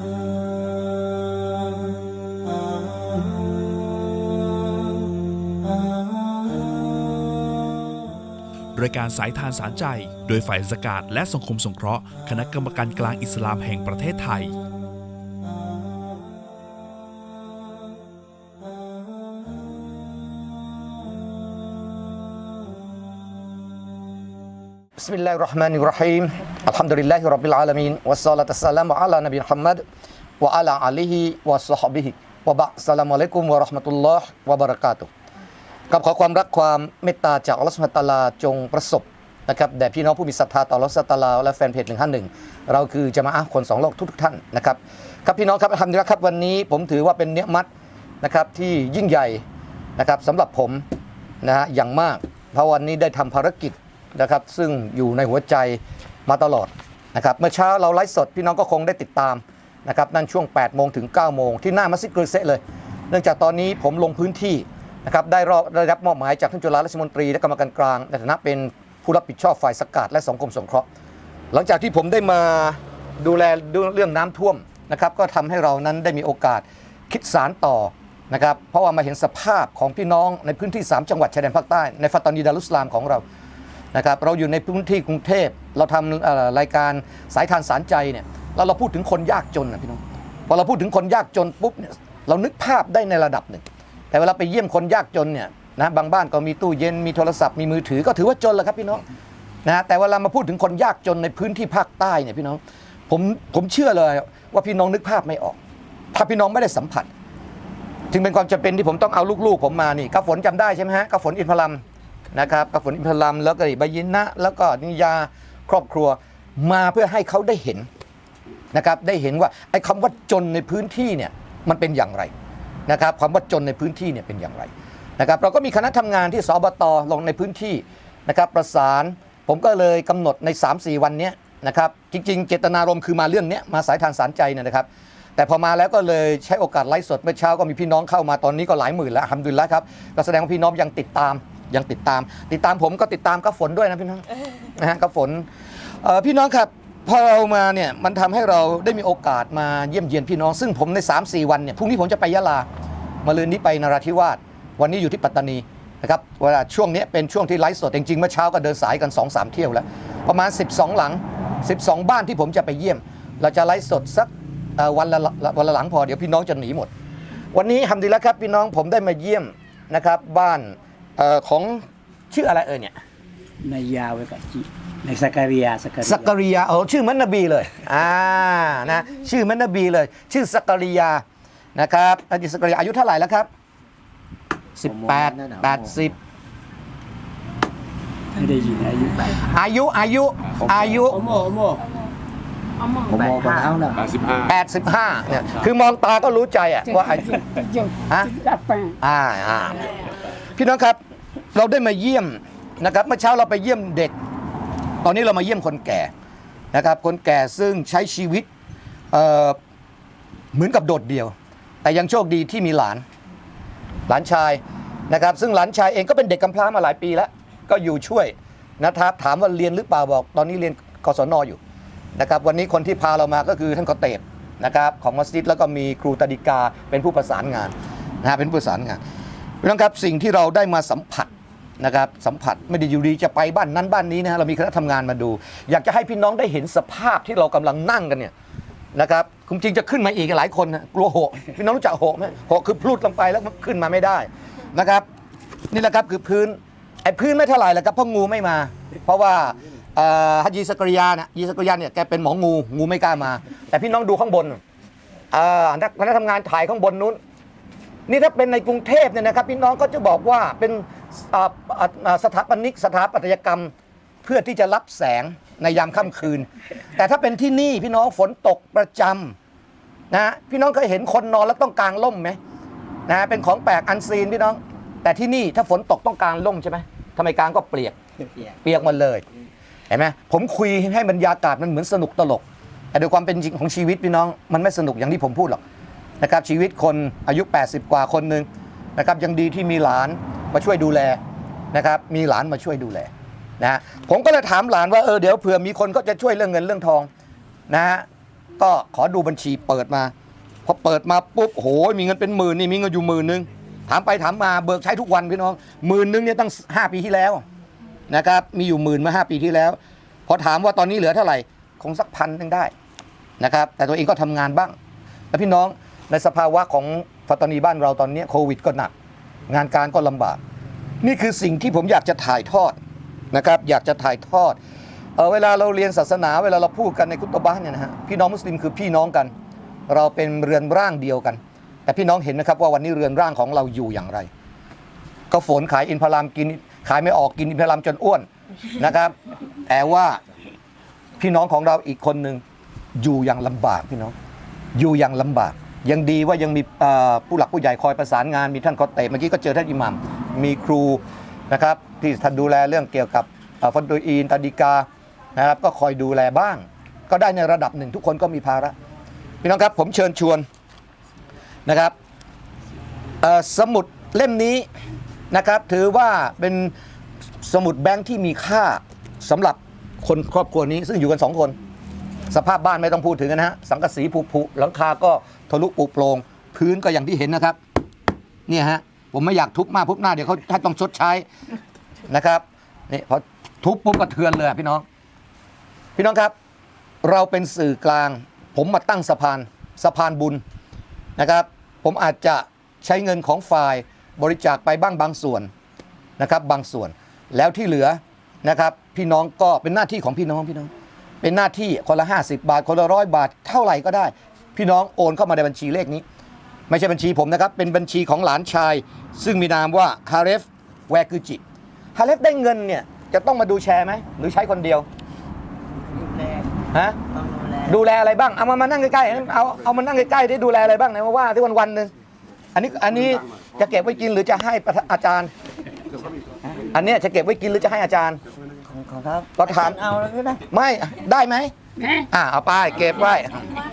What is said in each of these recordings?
รายการสายทานสารใจ โดยฝ่ายสกาดและสังคมสงเคราะห์ คณะกรรมการกลางอิสลามแห่งประเทศไทย بسم الله الرحمن الرحيم الحمد لله رب العالمين والصلاة والسلام على نبي محمد وعلى آله وصحبه وبعد السلام عليكم ورحمة الله وبركاته กับขอความรักความเมตตาจากอัลลอฮฺสุบฮานะฮูวะตะอาลาจงประสบนะครับแด่พี่น้องผู้มีศรัทธาต่ออัลลอฮฺสุบฮานะฮูวะตะอาลาและแฟนเพจ151 เราคือจะมาอะห์คนสองโลกทุกๆท่านนะครับครับพี่น้องครับทำดีแล้วครับวันนี้ผมถือว่าเป็นเนื้อมัดนะครับที่ยิ่งใหญ่นะครับสำหรับผมนะฮะอย่างมาก เพราะวันนี้ได้ทำภารกิจ นะครับซึ่งอยู่ในหัวใจมาตลอดนะครับเมื่อเช้าเราไลฟ์สดพี่น้องก็คงได้ติดตามนะครับนั่นช่วง 8 โมงถึง 9 โมงที่หน้ามัสยิดกรุเซเลย เนื่องจากตอนนี้ผมลงพื้นที่นะครับได้รอบได้รับมอบหมายจากท่านจุฬาราชมนตรีและกรรมการกลางในฐานะเป็นผู้รับผิดชอบฝ่ายสกัดและสังคมสงเคราะห์ หลังจากที่ผมได้มาดูแลเรื่องน้ำท่วมนะครับก็ทำให้เรานั้นได้มีโอกาสคิดสารต่อนะครับเพราะว่ามาเห็นสภาพของพี่น้องในพื้นที่ 3 จังหวัดชายแดนภาคใต้ในฟัตตานีดารุสลามของเรา นะครับเราอยู่ในพื้นที่กรุงเทพเราทำรายการสายทานสารใจเนี่ยแล้วเราพูดถึงคนยากจนนะพี่น้องพอเราพูดถึงคนยากจนปุ๊บเนี่ยเรานึกภาพได้ในระดับหนึ่ง แต่เวลาไปเยี่ยมคนยากจนเนี่ยนะบางบ้านก็มีตู้เย็นมีโทรศัพท์มีมือถือก็ถือว่าจนแล้วครับพี่น้องนะแต่เวลามาพูดถึงคนยากจนในพื้นที่ภาคใต้เนี่ยพี่น้องผมผมเชื่อเลยว่าพี่น้องนึกภาพไม่ออก ถ้าพี่น้องไม่ได้สัมผัส จึงเป็นความจำเป็นที่ผมต้องเอาลูกๆ ผมมานี่กระฝนจำได้ใช่ไหมฮะกระฝนอินทรัม นะครับกระฝนอินทรัมแล้วก็บายินะ แล้วก็นิยาครอบครัวมาเพื่อให้เขาได้เห็นนะครับได้เห็นว่าไอ้คำว่าจนในพื้นที่เนี่ยมันเป็นอย่างไรนะครับความว่าจนในพื้นที่เนี่ยเป็นอย่างไรนะครับเราก็มีคณะทำงานที่สบตลงในพื้นที่นะครับประสานผมก็เลยกำหนดใน 3-4 วันนี้นะครับจริงๆ เจตนารมณ์คือมาเรื่องนี้มาสายทานสารใจเนี่ยนะครับ แต่พอมาแล้วก็เลยใช้โอกาสไลฟ์สดเมื่อเช้าก็มีพี่น้องเข้ามาตอนนี้ก็หลายหมื่นแล้วทำดุลิลละครับก็แสดงว่าพี่น้องยังติดตาม ยังติดตาม ติดตามผมก็ติดตามกระฝนด้วยนะพี่น้องนะฮะกระฝนเอ่อพี่น้องครับพอเรามาเนี่ยมันทำให้เราได้มีโอกาสมาเยี่ยมเยียนพี่น้อง ซึ่งผมใน 3-4 วันเนี่ยพรุ่งนี้ผมจะไปยะลามาลืนนี้ไปนราธิวาสวันนี้อยู่ที่ปัตตานีนะครับเวลาช่วงนี้เป็นช่วงที่ไลฟ์สดจริงๆเมื่อเช้าก็เดินสายกัน2-3เที่ยวแล้ว ประมาณ 12 หลัง 12 บ้านที่ผมจะไปเยี่ยม เราจะไลฟ์สดสักเอ่อวันละวันละหลังพอเดี๋ยวพี่น้องจะหนีหมด วันนี้ทำดีแล้วครับพี่น้องผมได้มาเยี่ยมนะครับบ้าน เออของชื่ออะไรเอ่ยเนี่ยในยาไว้กับจิในสักการิยาสักการิสักยาการิยาเออชื่อมันนบีเลยอ่านะชื่อมันนบีเลย ชื่อสักการิยานะครับอายุสักการิยาอายุเท่าไหร่แล้วครับ18 80ไม่ได้ยินอายุอายุอายุอายุโอโมโอโมโอโมปะเท้าน่ะ85เนี่ยคือมองตาก็รู้ใจอะว่าอายุฮะอ่าอ่าพี่น้องครับ เราได้มาเยี่ยมนะครับเมื่อเช้าเราไปเยี่ยมเด็ก ตอนนี้เรามาเยี่ยมคนแก่นะครับ คนแก่ซึ่งใช้ชีวิตเเหมือนกับโดดเดี่ยว แต่ยังโชคดีที่มีหลาน หลานชายนะครับ ซึ่งหลานชายเองก็เป็นเด็กกำพร้ามาหลายปีแล้ว ก็อยู่ช่วยนะครับถามว่าเรียนหรือเปล่าบอก ตอนนี้เรียนกศนอยู่นะครับวันนี้คนที่พาเรามาก็คือท่านกอเตบนะครับของมัสยิดแล้วก็มีครูตดิกาเป็นผู้ประสานงานนะฮะเป็นผู้ประสานงานน้องครับสิ่งที่เราได้มาสัมผัส นะครับสัมผัสไม่ได้อยู่ดีจะไปบ้านนั้นบ้านนี้นะฮะเรามีคณะทำงานมาดู อยากจะให้พี่น้องได้เห็นสภาพที่เรากำลังนั่งกันเนี่ยนะครับคุณจริงจะขึ้นมาอีกหลายคนนะกลัวโหกพี่น้องรู้จักโหกไหมโหกคือพลุดลงไปแล้วขึ้นมาไม่ได้นะครับนี่แหละครับคือพื้นไอ้พื้นไม่เท่าไหร่แหละครับเพราะงูไม่มา เพราะว่าเอ่อฮัจยีสกริยาเนี่ยยีสกริยาเนี่ยแกเป็นหมองูงูไม่กล้ามา แต่พี่น้องดูข้างบนเอ่อนักคณะทำงานถ่ายข้างบนนู้น นี่ถ้าเป็นในกรุงเทพเนี่ยนะครับพี่น้องก็จะบอกว่าเป็น สถาปนิกสถาปัตยกรรมเพื่อที่จะรับแสงในยามค่ำคืน แต่ถ้าเป็นที่นี่พี่น้องฝนตกประจำนะพี่น้องเคยเห็นคนนอนแล้วต้องกางร่มไหมนะเป็นของแปลกอันซีนพี่น้อง แต่ที่นี่ถ้าฝนตกต้องกางร่มใช่ไหมทำไมกางก็เปียกเปียกหมดเลยเห็นไหมผมคุยให้บรรยากาศมันเหมือนสนุกตลก แต่โดยความเป็นจริงของชีวิตพี่น้องมันไม่สนุกอย่างที่ผมพูดหรอกนะครับชีวิตคนอายุ 80 กว่าคนหนึ่งนะครับยังดีที่มีหลาน มาช่วยดูแลนะครับ มีหลานมาช่วยดูแลนะผมก็เลยถามหลานว่าเออเดี๋ยวเผื่อมีคนก็จะช่วยเรื่องเงินเรื่องทองนะฮะก็ขอดูบัญชีเปิดมาพอเปิดมาปุ๊บโหมีเงินเป็นหมื่นนี่มีเงินอยู่หมื่นนึงถามไปถามมาเบิกใช้ทุกวันพี่น้องหมื่นนึงเนี่ยตั้ง 5 ปีที่แล้วนะครับมีอยู่หมื่นเมื่อ5ปีที่แล้ว พอถามว่าตอนนี้เหลือเท่าไหร่คงสักพันนึงได้นะครับแต่ตัวเองก็ทำงานบ้าง แล้วพี่น้องในสภาวะของปัตตานีบ้านเราตอนนี้โควิดก็หนัก งานการก็ลำบาก นี่คือสิ่งที่ผมอยากจะถ่ายทอดนะครับ อยากจะถ่ายทอดเออเวลาเราเรียนศาสนา เวลาเราพูดกันในคุตบะเนี่ยนะฮะพี่น้องมุสลิมคือพี่น้องกัน เราเป็นเรือนร่างเดียวกัน แต่พี่น้องเห็นไหมครับว่าวันนี้เรือนร่างของเราอยู่อย่างไร ก็ฝนขายอินทผลัมกินขายไม่ออกกินอินทผลัมจนอ้วนนะครับ แต่ว่าพี่น้องของเราอีกคนหนึ่งอยู่อย่างลำบากพี่น้องอยู่อย่างลำบาก ยังดีว่ายังมีผู้หลักผู้ใหญ่คอยประสานงาน มีท่านคอเตะเมื่อกี้ก็เจอท่านอิหมัมมีครูนะครับที่ท่านดูแลเรื่องเกี่ยวกับเอ่อฟันโดอีนตาดิกานะครับก็คอยดูแลบ้าง ก็ได้ในระดับหนึ่งทุกคนก็มีภาระพี่น้องครับผมเชิญชวนนะครับสมุดเล่มนี้นะครับถือว่าเป็นสมุดแบงค์ที่มีค่าสำหรับคนครอบครัวนี้ซึ่งอยู่กันสองคน สภาพบ้านไม่ต้องพูดถึงนะฮะสังกะสีผุผุหลังคาก็ ทะลุปุโปรงพื้นก็อย่างที่เห็นนะครับ เนี่ยฮะผมไม่อยากทุบมากทุบหน้าเดี๋ยวเขาถ้าต้องชดใช้นะครับนี่พอทุบปุ๊บกระเทือนเลยพี่น้อง พี่น้องครับ เราเป็นสื่อกลาง ผมมาตั้งสะพานสะพานบุญนะครับ ผมอาจจะใช้เงินของฝ่ายบริจาคไปบ้างบางส่วนนะครับบางส่วนแล้วที่เหลือนะครับพี่น้องก็เป็นหน้าที่ของพี่น้องพี่น้อง เป็นหน้าที่คนละ 50 บาท คนละร้อยบาทเท่าไหร่ก็ได้ พี่น้องโอนเข้ามาในบัญชีเลขนี้ ไม่ใช่บัญชีผมนะครับ เป็นบัญชีของหลานชาย ซึ่งมีนามว่าฮาเรฟแวกุจิฮาเรฟได้เงินเนี่ยจะต้องมาดูแชร์ไหมหรือใช้คนเดียวฮะดูแลอะไรบ้างเอามามานั่งใกล้ๆเอาเอามานั่งใกล้ๆได้ดูแลอะไรบ้างไหนมาว่าที่วันวันๆหนึงอันนี้อันนี้จะเก็บไว้กินหรือจะให้ประธานอาจารย์ อันเนี้ยจะเก็บไว้กินหรือจะให้อาจารย์ ของของครับก็ถาม เอาแล้วก็ได้ไม่ได้ไหมอ่าเอาไปเก็บไว้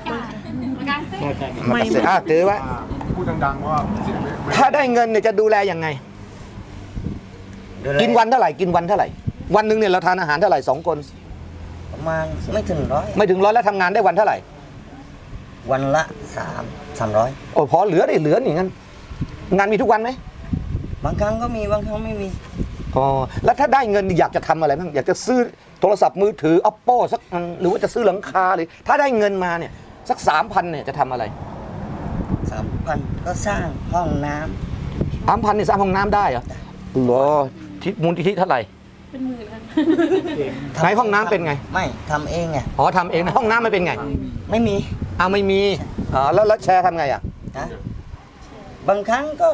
ไม่ อ่าถือไว้พูดดังๆว่าเสียงไม่ไม่ถ้าได้เงินเนี่ยจะดูแลยังไงกินวันเท่าไหร่กินวันเท่าไหร่ วันหนึ่งเนี่ยเราทานอาหารเท่าไหร่สองคน ประมาณไม่ถึงร้อยไม่ถึงร้อยแล้วทำงานได้วันเท่าไหร่วันละสามสามร้อยโอ้พอเหลือได้เหลือนี่งั้นงานมีทุกวันไหมบางครั้งก็มีบางครั้งไม่มีอ๋อแล้วถ้าได้เงินอยากจะทำอะไรบ้างอยากจะซื้อโทรศัพท์มือถือ oppo สักอันหรือว่าจะซื้อหลังคาเลยถ้าได้เงินมาเนี่ย สักสามพันเนี่ยจะทำอะไรสามพันก็สร้างห้องน้สามพันเนี่ยสร้างห้องน้ำได้เหรอเหรอทิมูลนิธิเท่าไหร่ำไหนห้องน้ำเป็นไง ไม่ทำเองไงอ๋อทำเองนะห้องน้ำไม่เป็นไงไม่มีอ้าวไม่มีอ๋อแล้วแล้วแชร์ทำไงอะนะบางครั้งก็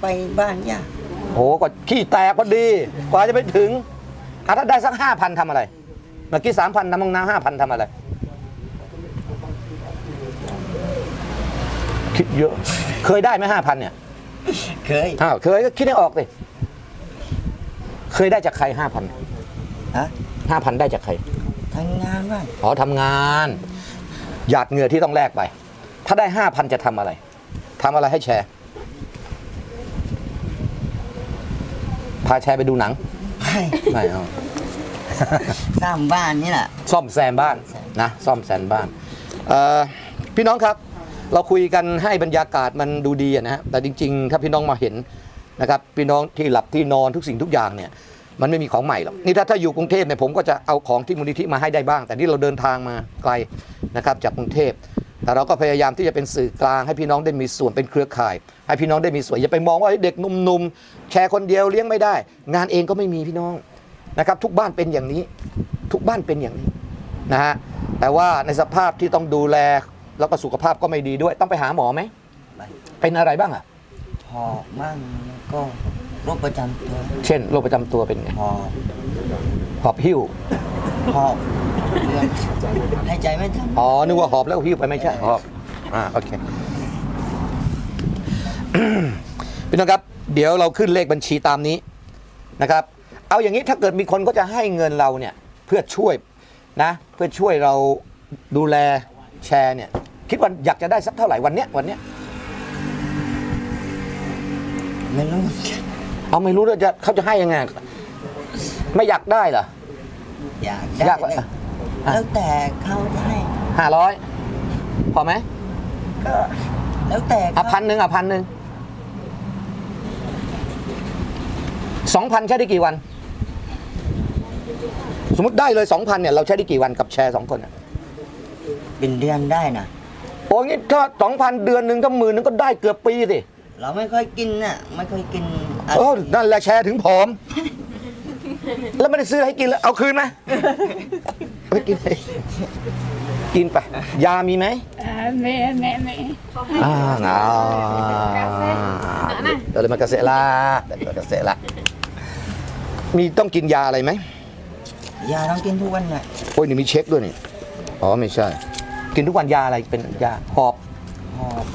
ไปบ้านญาติโหก็ขี้แตกพอดี กว่าจะไปถึงอะถ้าได้สักห้าพันทำอะไรเมื่อกี้สามพันทำห้องน้ำห้าพันทำอะไร คิดเยอะ เคยได้ไหมห้าพันเนี่ยเคยอ้าวเคยก็คิดให้ออกสิเคยได้จากใครห้าพันฮะห้าพันได้จากใครทำงานบ้างอ๋อทำงานหยาดเหงื่อที่ต้องแลกไป ถ้าได้ห้าพันจะทำอะไรทำอะไรให้แชร์ พาแชร์ไปดูหนัง ไม่ไม่เอาสร้างบ้านนี่แหละซ่อมแซมบ้านนะ ซ่อมแซมบ้านเอ่อพี่น้องครับ เราคุยกันให้บรรยากาศมันดูดีนะฮะแต่จริง ๆ ถ้าพี่น้องมาเห็นนะครับพี่น้องที่หลับที่นอนทุกสิ่งทุกอย่างเนี่ยมันไม่มีของใหม่หรอกนี่ถ้าถ้าอยู่กรุงเทพเนี่ยผมก็จะเอาของที่มูลนิธิมาให้ได้บ้าง แต่นี่เราเดินทางมาไกลนะครับจากกรุงเทพแต่เราก็พยายามที่จะเป็นสื่อกลางให้พี่น้องได้มีส่วนเป็นเครือข่าย ให้พี่น้องได้มีส่วนอย่าไปมองว่าเด็กหนุ่มๆแชร์คนเดียวเลี้ยงไม่ได้ งานเองก็ไม่มีพี่น้องนะครับทุกบ้านเป็นอย่างนี้ ทุกบ้านเป็นอย่างนี้นะฮะแต่ว่าในสภาพที่ต้องดูแล แล้วก็สุขภาพก็ไม่ดีด้วยต้องไปหาหมอไหมไปเป็นอะไรบ้างอะหอบบ้างแล้วก็โรคประจำตัวเช่นโรคประจำตัวเป็นไงหอบหอบหิ้วหอบเรื่องให้ใจไม่ทันอ๋อนึกว่าหอบแล้วหิ้วไปไม่ใช่หอบอ่าโอเค พี่น้องครับ เดี๋ยวเราขึ้นเลขบัญชีตามนี้นะครับ เอาอย่างนี้ถ้าเกิดมีคนก็จะให้เงินเราเนี่ยเพื่อช่วยนะ เพื่อช่วยเราดูแลแชร์เนี่ย คิดว่าอยากจะได้สักเท่าไหร่วันเนี้ยวันเนี้ยไม่รู้เหมือนกันเอาไม่รู้แล้วจะเขาจะให้ยังไง ไม่อยากได้เหรอ อยากได้อยาก เลยอะแล้วแต่เขาจะให้ห้าร้อยพอไหมก็แล้วแต่คอะรับพันหนึ่งอะพันหนึ่งสองพันใช้ได้กี่วัน สมมติได้เลยสองพันเนี่ยเราใช้ได้กี่วันกับแชร์สองคนอะเป็นเดือนได้นะโอ้ยงี้ถ้าสองพันเดือนหนึ่งถ้าหมื่นหนึงก็ได้เกือบปีสิเราไม่ค่อยกินน่ะไม่ค่อยกินอะไรโอ้นั่นแหละแชร์ถึงผอม แล้วไม่ได้ซื้อให้กินแล้วเอาคืนไหมไม่กินไปกินไปยามีไหม Nek, nek, nek. อ่าอ่าเดี๋ยวมากระเสะละเดี๋ยวมากระเสะละมีต้องกินยาอะไรไหมยาต้องกินทุกวันน่ะโอ้ยนี่มีเช็คด้วยนี่อ๋อไม่ใช่ กินทุกวันยาอะไรเป็นยาหอบหอบ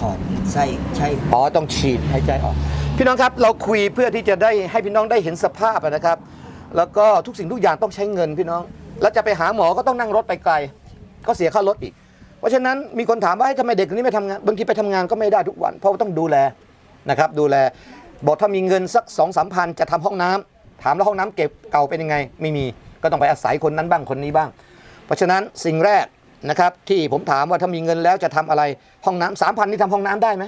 หอบไส้ใช่อ๋อต้องฉีดหายใจออก พี่น้องครับเราคุยเพื่อที่จะได้ให้พี่น้องได้เห็นสภาพอะนะครับ แล้วก็ทุกสิ่งทุกอย่างต้องใช้เงินพี่น้อง แล้วจะไปหาหมอก็ต้องนั่งรถไปไกล ก็เสียค่ารถอีก เพราะฉะนั้นมีคนถามว่าเฮ้ยทำไมเด็กคนนี้ไม่ทำงานบางทีไปทำงานก็ไม่ได้ทุกวัน เพราะว่าต้องดูแลนะครับดูแลบอกถ้ามีเงินสักสองสามพันจะทำห้องน้ำถามแล้วห้องน้ำเก็บเก่าเป็นยังไง ไม่มีก็ต้องไปอาศัยคนนั้นบ้างคนนี้บ้าง เพราะฉะนั้นสิ่งแรก นะครับ ที่ผมถามว่าถ้ามีเงินแล้วจะทำอะไรห้องน้ำสามพันนี่ทำห้องน้ำได้ไหม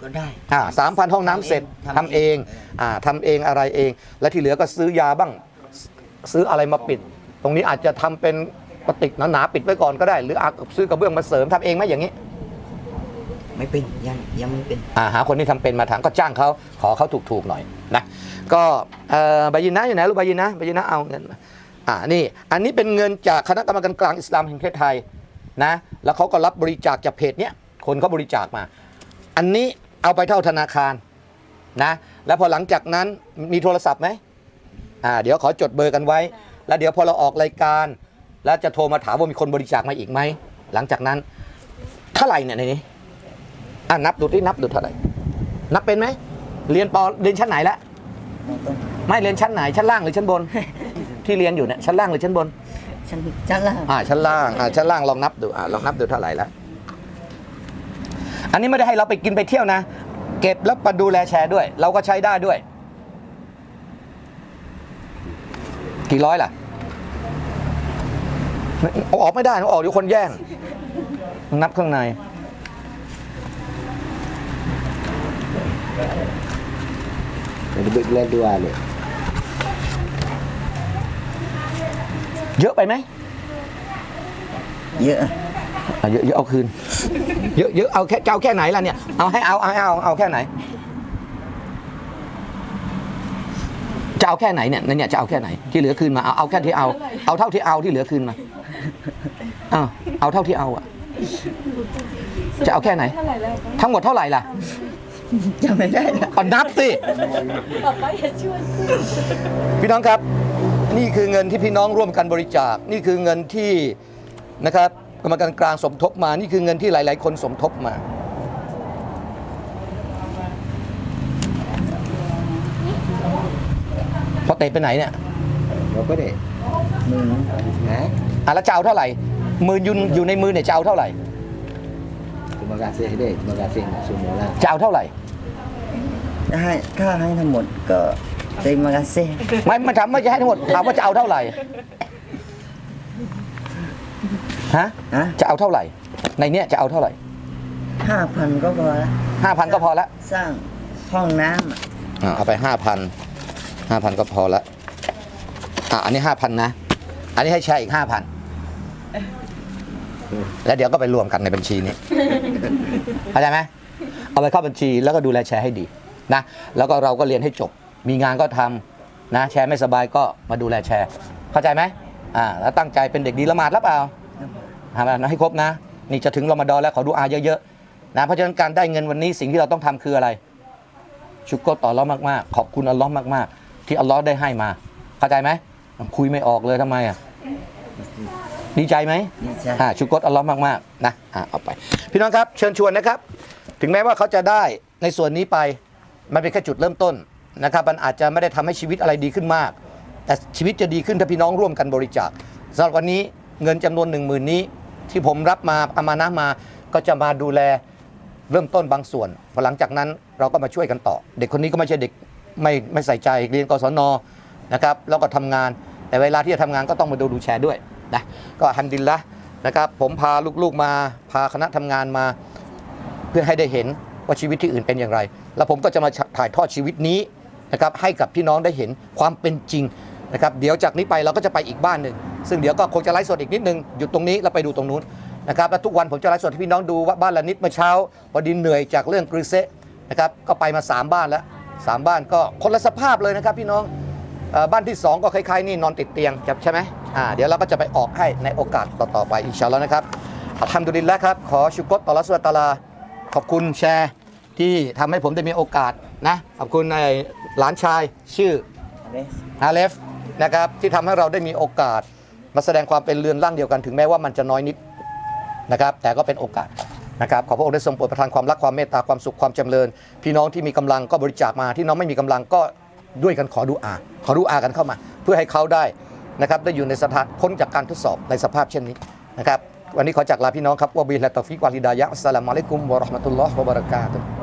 ก็ได้ อ่าสามพันห้องน้ำเสร็จทำทำเอเอง ง อ่าทำเองอะไรเอง และที่เหลือก็ซื้อยาบ้าง ซื้ออะไรมาปิด ตรงนี้อาจจะทำเป็นปฏิกหนาๆปิดไว้ก่อนก็ได้ หรืออาจซื้อกระเบื้องมาเสริมทำเองไหมอย่างนี้ ไม่เป็นยังยังไม่เป็น อ่าหาคนที่ทำเป็นมาถามก็จ้างเขาขอเขาถูกๆหน่อยนะก็เอ่อบายินนะอยู่ไหนลูกบายินนะบายินนะเอาเงินมา อ่านี่อันนี้เป็นเงินจากคณะกรรมการกลางอิสลามแห่งประเทศไทยนะแล้วเขาก็รับบริจาคจากเพจเนี้ยคนเขาบริจาคมา อันนี้เอาไปเท่าธนาคารนะแล้วพอหลังจากนั้นมีโทรศัพท์ไหมอ่าเดี๋ยวขอจดเบอร์กันไว้ แล้วเดี๋ยวพอเราออกรายการ แล้วจะโทรมาถามว่ามีคนบริจาคมาอีกไหมหลังจากนั้นเท่าไหร่เนี่ยในนี้อะนับดูที่นับดูเท่าไหร่นับเป็นไหมเรียนปอเรียนชั้นไหนแล้วไม่เรียนชั้นไหนชั้นล่างหรือชั้นบน ที่เรียนอยู่เนี่ยชั้นล่างหรือชั้นบนฉันจะล่างอ่าชั้นล่างอ่าชั้นล่างลองนับดูอ่าลองนับดูเท่าไหร่แล้วอันนี้ไม่ได้ให้เราไปกินไปเที่ยวนะ เก็บแล้วมาดูแลแชร์ด้วย เราก็ใช้ได้ด้วย กี่ร้อยล่ะเอาออกไม่ได้เอาออกเดี๋ยวคนแย่ง นับข้างในเล่นด้วยเลย เยอะไปไหมเยอะอะเยอะเยอะเอาคืน เยอะเยอะเอาแค่จะเอาแค่ไหนล่ะเนี่ย เอาให้เอาเอาให้เอาเอาแค่ไหน จะเอาแค่ไหนเนี่ยนั่นเนี่ยจะเอาแค่ไหน ที่เหลือคืนมาเอาเอาแค่ที่เอาเอาเท่าที่เอาที่เหลือคืนมาเอาเอาเท่าที่เอาอะจะเอาแค่ไหน ทั้งหมดเท่าไหร่ล่ะจำไม่ได้แล้วเอานับสิพี่น้องครับ นี่คือเงินที่พี่น้องร่วมกันบริจาค นี่คือเงินที่นะครับกรรมการกลางสมทบมา นี่คือเงินที่หลาย ๆ คนสมทบมา พอเตะไปไหนเนี่ยเราก็ได้มือนะอะแล้วจะเอาเท่าไหร่มืออยุนอยู่ในมือเนี่ยจะเอาเท่าไหร่ terima kasih deh terima kasih semua lah จะเอาเท่าไหร่ ให้ถ้าให้ทั้งหมดก็ terima kasih ไม่ไม่ถามว่าจะให้ทั้งหมดถามว่าจะเอาเท่าไหร่ฮะฮะจะเอาเท่าไหร่ ในเนี้ยจะเอาเท่าไหร่ห้าพันก็พอละห้าพันก็พอละสร้างห้องน้ำอะอ่าเอาไปห้าพันห้าพันก็พอละอ่าอันนี้ห้าพันนะ อันนี้ให้แชร์อีกห้าพันแล้วเดี๋ยวก็ไปรวมกันในบัญชีนี้ เข้าใจไหมเอาไปเข้าบัญชีแล้วก็ดูแลแชร์ให้ดีนะแล้วก็เราก็เรียนให้จบ มีงานก็ทำนะแชร์ไม่สบายก็มาดูแลแชร์ เข้าใจไหมอ่าแล้วตั้งใจเป็นเด็กดีละหมาดหรือเปล่าทำนะให้ครบนะ นี่จะถึงรอมฎอนแล้วขอดูอาเยอะๆนะเพราะฉะนั้นการได้เงินวันนี้สิ่งที่เราต้องทำคืออะไร ชุกรต่ออัลลอฮ์มากๆ ขอบคุณอัลลอฮ์มากๆ ที่อัลลอฮ์ได้ให้มา เข้าใจไหมคุยไม่ออกเลยทำไมอะดีใจไหมดีใจอ่าชุกรอัลลอฮ์มากๆนะอ่าเอาไป พี่น้องครับเชิญชวนนะครับ ถึงแม้ว่าเขาจะได้ในส่วนนี้ไปมันเป็นแค่จุดเริ่มต้น นะครับมันอาจจะไม่ได้ทำให้ชีวิตอะไรดีขึ้นมาก แต่ชีวิตจะดีขึ้นถ้าพี่น้องร่วมกันบริจาคสำหรับวันนี้เงินจำนวนหนึ่งหมื่นนี้ ที่ผมรับมาอามานะมาก็จะมาดูแลเริ่มต้นบางส่วนพอหลังจากนั้นเราก็มาช่วยกันต่อ เด็กคนนี้ก็ไม่ใช่เด็กไม่ไม่ใส่ใจเรียนกศนนะครับแล้วก็ทำงาน แต่เวลาที่จะทำงานก็ต้องมาดูดูแชร์ด้วยนะก็ฮัมดิลละนะครับผมพาลูกๆมาพาคณะทำงานมา เพื่อให้ได้เห็นว่าชีวิตที่อื่นเป็นอย่างไร แล้วผมก็จะมาถ่ายทอดชีวิตนี้ นะครับให้กับพี่น้องได้เห็นความเป็นจริงนะครับเดี๋ยวจากนี้ไปเราก็จะไปอีกบ้านหนึ่งซึ่งเดี๋ยวก็คงจะไลฟ์สดอีกนิดนึงหยุดตรงนี้แล้วไปดูตรงนู้นนะครับแล้วทุกวันผมจะไลฟ์สดให้พี่น้องดูว่าบ้านละนิดเมื่อเช้าพอดีเหนื่อยจากเรื่องกริเซนะครับก็ไปมา 3 บ้านแล้ว 3 บ้านก็คนละสภาพเลยนะครับพี่น้องบ้านที่ 2 ก็คล้ายๆนี่นอนติดเตียงครับใช่ไหมอ่าเดี๋ยวเราก็จะไปออกให้ในโอกาสต่อๆไปอินชาอัลลอฮ์นะครับอัลฮัมดุลิลละครับขอชุกรต่อรัสุลตาลา ขอบคุณแชร์ที่ทำให้ผมได้มีโอกาส นะขอบคุณในหลานชายชื่อเดสอาเลฟนะครับที่ทำให้เราได้มีโอกาสมาแสดงความเป็นเรือนร่างเดียวกันถึงแม้ว่ามันจะน้อยนิดนะครับ แต่ก็เป็นโอกาสนะครับขอพระองค์ได้ทรงโปรดประทานความรักความเมตตาความสุขความจำเริญ พี่น้องที่มีกำลังก็บริจาคมาที่น้องไม่มีกำลังก็ด้วยกันขอดูอา ขอดูอากันเข้ามา เพื่อให้เขาได้นะครับได้อยู่ในสถานพ้นจากการทดสอบในสภาพเช่นนี้นะครับวันนี้ขอจากลาพี่น้องครับวะบิลลาตอฟิกวาลิดายะอัสสลามุอะลัยกุมวะเราะห์มะตุลลอฮ์วะบะเราะกาตุฮ์